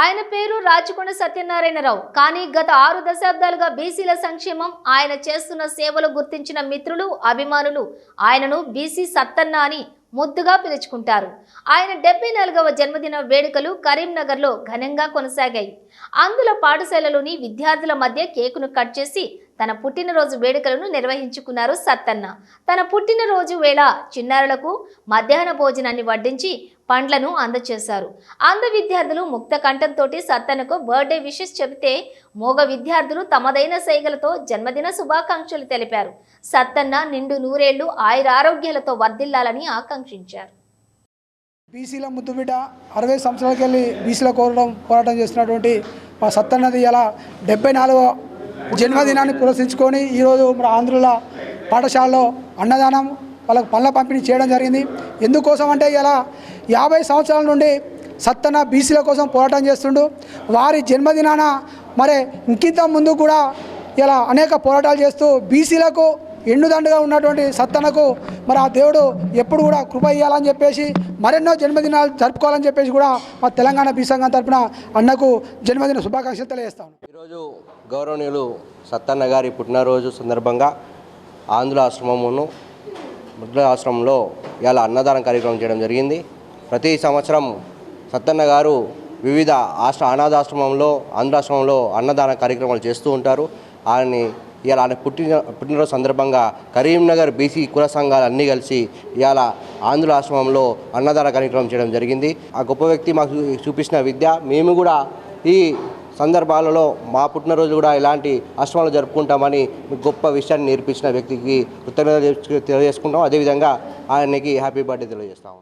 ఆయన పేరు రాచకొండ సత్యనారాయణరావు. కానీ గత ఆరు దశాబ్దాలుగా బీసీల సంక్షేమం ఆయన చేస్తున్న సేవలు గుర్తించిన మిత్రులు అభిమానులు ఆయనను బీసీ సత్తన్న అని ముద్దుగా పిలుచుకుంటారు. ఆయన డెబ్బై నాలుగవ జన్మదిన వేడుకలు కరీంనగర్లో ఘనంగా కొనసాగాయి. అందులో పాఠశాలలోని విద్యార్థుల మధ్య కేకును కట్ చేసి తన పుట్టినరోజు వేడుకలను నిర్వహించుకున్నారు సత్తన్న. తన పుట్టినరోజు వేళ చిన్నారులకు మధ్యాహ్న భోజనాన్ని వడ్డించి పండ్లను అందజేశారు అంధ విద్యార్థులు ముక్త కంఠంతో సత్తనకు బర్త్డే విషెస్ చెబితే మోగ విద్యార్థులు తమదైన సైగలతో జన్మదిన శుభాకాంక్షలు తెలిపారు. సత్తన్న నిండు నూరేళ్ళు ఆయురారోగ్యాలతో వర్ధిల్లాలని ఆకాంక్షించారు. బీసీల ముద్దుబిడ్డ అరవై సంవత్సరాలకి వెళ్ళి బీసీల కోరడం పోరాటం చేస్తున్నటువంటి మా సత్తన్నది ఇలా డెబ్బై నాలుగో జన్మదినాన్ని పురస్కరించుకొని ఈరోజు మన ఆంధ్రుల పాఠశాలలో అన్నదానం వాళ్ళకు పళ్ళ పంపిణీ చేయడం జరిగింది. ఎందుకోసం అంటే ఇలా యాభై సంవత్సరాల నుండి సత్తన్న బీసీల కోసం పోరాటం చేస్తుండు. వారి జన్మదినాన మరి ఇంకింత ముందు కూడా ఇలా అనేక పోరాటాలు చేస్తూ బీసీలకు ఎండుదండుగా ఉన్నటువంటి సత్తనకు మరి ఆ దేవుడు ఎప్పుడు కూడా కృప ఇవ్వాలని చెప్పేసి మరెన్నో జన్మదినాలు జరుపుకోవాలని చెప్పేసి కూడా మా తెలంగాణ బీసంగం తరఫున అన్నకు జన్మదిన శుభాకాంక్షలు తెలియజేస్తాను ఈరోజు గౌరవనీయులు సత్తన్న గారి పుట్టినరోజు సందర్భంగా ఆంధ్ర ఆశ్రమమును వృద్ధాశ్రమంలో ఆశ్రమంలో ఇలా అన్నదానం కార్యక్రమం చేయడం జరిగింది. ప్రతి సంవత్సరం సత్తన్న గారు వివిధ ఆశ్ర అనాథాశ్రమంలో ఆంధ్రాశ్రమంలో అన్నదాన కార్యక్రమాలు చేస్తూ ఉంటారు. ఆయన్ని ఇవాళ ఆయన పుట్టిన పుట్టినరోజు సందర్భంగా కరీంనగర్ బీసీ కుల సంఘాలు అన్నీ కలిసి ఇవాళ ఆంధ్ర ఆశ్రమంలో అన్నదాన కార్యక్రమం చేయడం జరిగింది. ఆ గొప్ప వ్యక్తి మాకు చూపించిన విద్య. మేము కూడా ఈ సందర్భాలలో మా పుట్టినరోజు కూడా ఇలాంటి ఆశ్రమాలు జరుపుకుంటామని గొప్ప విషయాన్ని నేర్పించిన వ్యక్తికి కృతజ్ఞత తెలియజేసుకుంటాం. అదేవిధంగా ఆయనకి హ్యాపీ బర్త్డే తెలియజేస్తాం